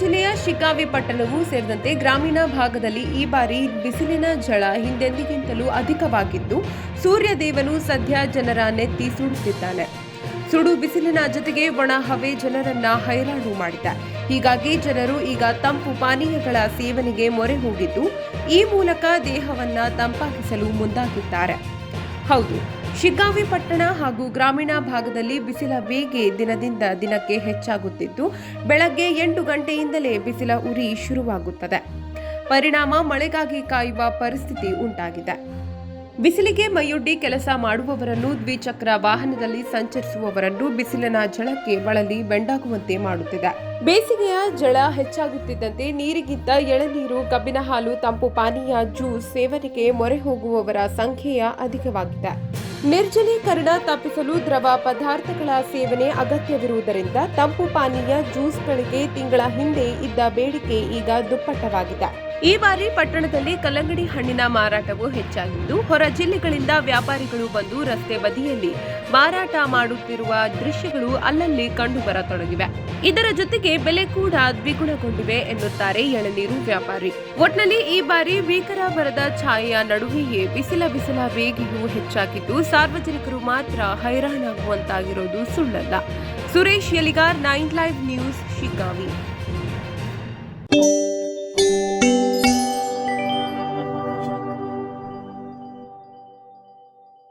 ಶಿಗ್ಗಾವಿ ಪಟ್ಟಣವೂ ಸೇರಿದಂತೆ ಗ್ರಾಮೀಣ ಭಾಗದಲ್ಲಿ ಈ ಬಾರಿ ಬಿಸಿಲಿನ ಝಳ ಹಿಂದೆಂದಿಗಿಂತಲೂ ಅಧಿಕವಾಗಿದ್ದು, ಸೂರ್ಯದೇವನು ಸದ್ಯ ಜನರ ನೆತ್ತಿ ಸುಡುತ್ತಿದ್ದಾನೆ. ಸುಡು ಬಿಸಿಲಿನ ಜೊತೆಗೆ ಒಣ ಹವೆ ಜನರನ್ನ ಹೈರಾಣು ಮಾಡಿದೆ. ಹೀಗಾಗಿ ಜನರು ಈಗ ತಂಪು ಪಾನೀಯಗಳ ಸೇವನೆಗೆ ಮೊರೆ ಹೋಗಿದ್ದು, ಈ ಮೂಲಕ ದೇಹವನ್ನ ತಂಪಾಗಿಸಲು ಮುಂದಾಗಿದ್ದಾರೆ. ಹೌದು. ಶಿಗ್ಗಾವಿ ಪಟ್ಟಣ ಹಾಗೂ ಗ್ರಾಮೀಣ ಭಾಗದಲ್ಲಿ ಬಿಸಿಲ ವೇಗೆ ದಿನದಿಂದ ದಿನಕ್ಕೆ ಹೆಚ್ಚಾಗುತ್ತಿದ್ದು, ಬೆಳಗ್ಗೆ ಎಂಟು ಗಂಟೆಯಿಂದಲೇ ಬಿಸಿಲ ಉರಿ ಶುರುವಾಗುತ್ತದೆ. ಪರಿಣಾಮ ಮಳೆಗಾಗಿ ಕಾಯುವ ಪರಿಸ್ಥಿತಿ ಉಂಟಾಗಿದೆ. ಬಿಸಿಲಿಗೆ ಮೈಯೊಡ್ಡಿ ಕೆಲಸ ಮಾಡುವವರನ್ನು ದ್ವಿಚಕ್ರ ವಾಹನದಲ್ಲಿ ಸಂಚರಿಸುವವರನ್ನು ಬಿಸಿಲಿನ ಜಳಕ್ಕೆ ಬಳಲಿ ಬೆಂಡಾಗುವಂತೆ ಮಾಡುತ್ತಿದೆ. ಬೇಸಿಗೆಯ ಜಳ ಹೆಚ್ಚಾಗುತ್ತಿದ್ದಂತೆ ನೀರಿಗಿಂತ ಎಳನೀರು, ಕಬ್ಬಿನ ಹಾಲು, ತಂಪು ಪಾನೀಯ, ಜ್ಯೂಸ್ ಸೇವನೆಗೆ ಮೊರೆ ಹೋಗುವವರ ಸಂಖ್ಯೆಯ ಅಧಿಕವಾಗಿದೆ. ನಿರ್ಜಲೀಕರಣ ತಪ್ಪಿಸಲು ದ್ರವ ಪದಾರ್ಥಗಳ ಸೇವನೆ ಅಗತ್ಯವಿರುವುದರಿಂದ ತಂಪು ಪಾನೀಯ, ಜ್ಯೂಸ್ಗಳಿಗೆ ತಿಂಗಳ ಹಿಂದೆ ಇದ್ದ ಬೇಡಿಕೆ ಈಗ ದುಪ್ಪಟ್ಟವಾಗಿದೆ. ಈ ಬಾರಿ ಪಟ್ಟಣದಲ್ಲಿ ಕಲ್ಲಂಗಡಿ ಹಣ್ಣಿನ ಮಾರಾಟವು ಹೆಚ್ಚಾಗಿದ್ದು, ಹೊರ ಜಿಲ್ಲೆಗಳಿಂದ ವ್ಯಾಪಾರಿಗಳು ಬಂದು ರಸ್ತೆ ಬದಿಯಲ್ಲಿ ಮಾರಾಟ ಮಾಡುತ್ತಿರುವ ದೃಶ್ಯಗಳು ಅಲ್ಲಲ್ಲಿ ಕಂಡುಬರತೊಡಗಿವೆ. ಇದರ ಜೊತೆಗೆ ಬೆಲೆ ಕೂಡ ದ್ವಿಗುಣಗೊಂಡಿವೆ ಎನ್ನುತ್ತಾರೆ ಎಳನೀರು ವ್ಯಾಪಾರಿ. ಒಟ್ನಲ್ಲಿ ಈ ಬಾರಿ ಭೀಕರ ಬರದ ಛಾಯೆಯ ನಡುವೆಯೇ ಬಿಸಿಲ ಬಿಸಿಲ ಬೇಗೆಯೂ ಹೆಚ್ಚಾಗಿದ್ದು, ಸಾರ್ವಜನಿಕರು ಮಾತ್ರ ಹೈರಾಣಾಗುವಂತಾಗಿರೋದು ಸುಳ್ಳಲ್ಲ. Suresh Yaligar nine live news, Shiggavi.